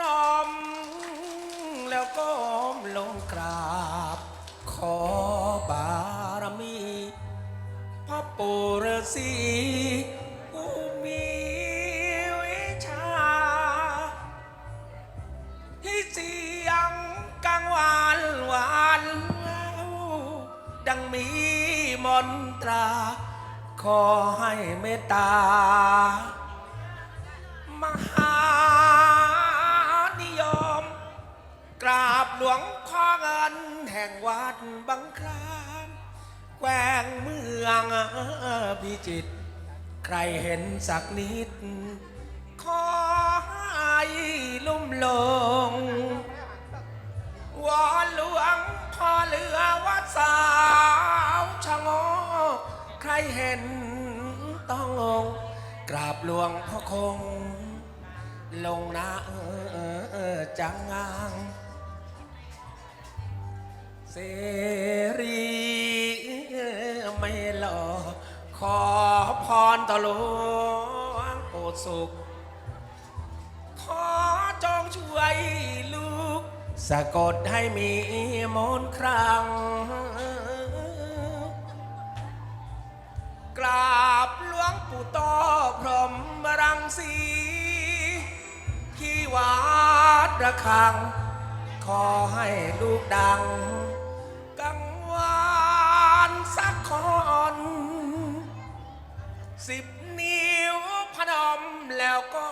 นม แล้วก็มลงกราบ ขอบารมีพระปู่ฤาษีผู้มีวิชาที่เสียงกังวานหวานแววดังมีมนตรา ขอให้เมตตามห งวัดบังคลามแกวงเมืองพิจิตรใครเห็นสักนิด ขอให้ลุ่มลง วอนหลวงพ่อเรือวัดสาวชะงกใครเห็นต้องงงกราบหลวงพ่อคง ลงนะจังงัง เสรีไม่หลอขอพรต่อหลวงปู่สุข ขอจงช่วยลูก สะกดให้มีมนต์ครั้ง กราบหลวงปู่โตพรหมรังสีที่วัดระฆัง ขอให้ลูกดัง สิบนิ้วพนมแล้วก็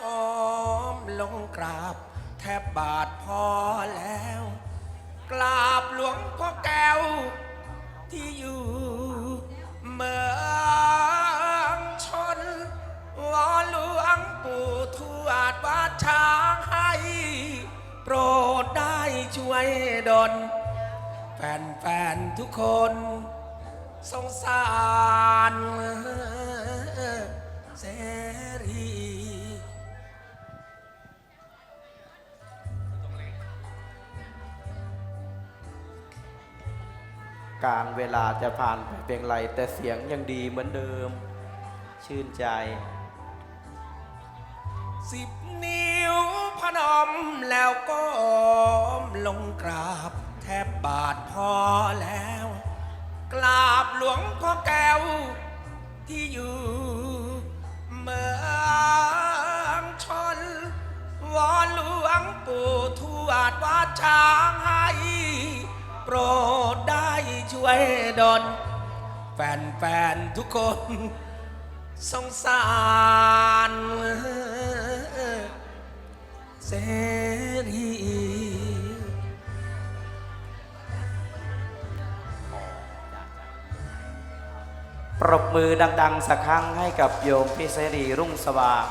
มลงกราบ แทบบาทพอแล้ว กราบหลวงพ่อแก้ว ที่อยู่เมืองชนวอหลวงปู่ทวดวัดช้างให้โปรดได้ช่วยดลแฟนๆทุกคนสงสาร การเวลาจะผ่านไปเป็นไรแต่เสียงยังดีเหมือนเดิม ชื่นใจ สิบนิ้วพนมแล้วก็ลงกราบ แทบบาทพอแล้ว กราบหลวงพ่อแก้ว ที่อยู่เมืองชนวอนหลวงปู่ทวดวัดช้าง รดได้ช่วยดลแฟนๆทุกคน สงสารเสรีปรบมือดัง ๆ สักครั้งให้กับโยมพี่เสรีรุ่งสว่าง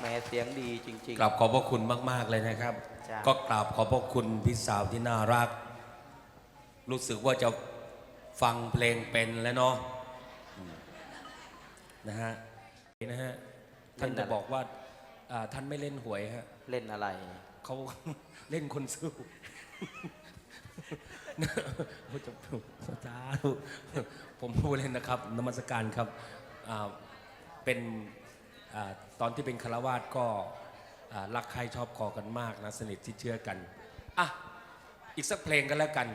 แม้เสียงดีจริงกราบขอบพระคุณมาก ๆ เลยนะครับ จ้ะ ก็กราบขอบพระคุณพี่สาวที่น่ารัก รู้สึกว่าจะฟังเพลงเป็นแล้วเนาะอืมนะฮะนะฮะท่านจะบอกว่าอ่าท่านไม่เล่นหวยฮะๆเล่นอะไรเขาเล่นคนสู้โอ้จะจ้าธุผมพูดเล่นนะครับนมัสการครับอ่าเป็นอาตอนที่เป็นคารวาสก็อ่ารักใครชอบคอกันมากนะสนิทที่เชื่อกันอะอีกสักเพลงกันแล้วกัน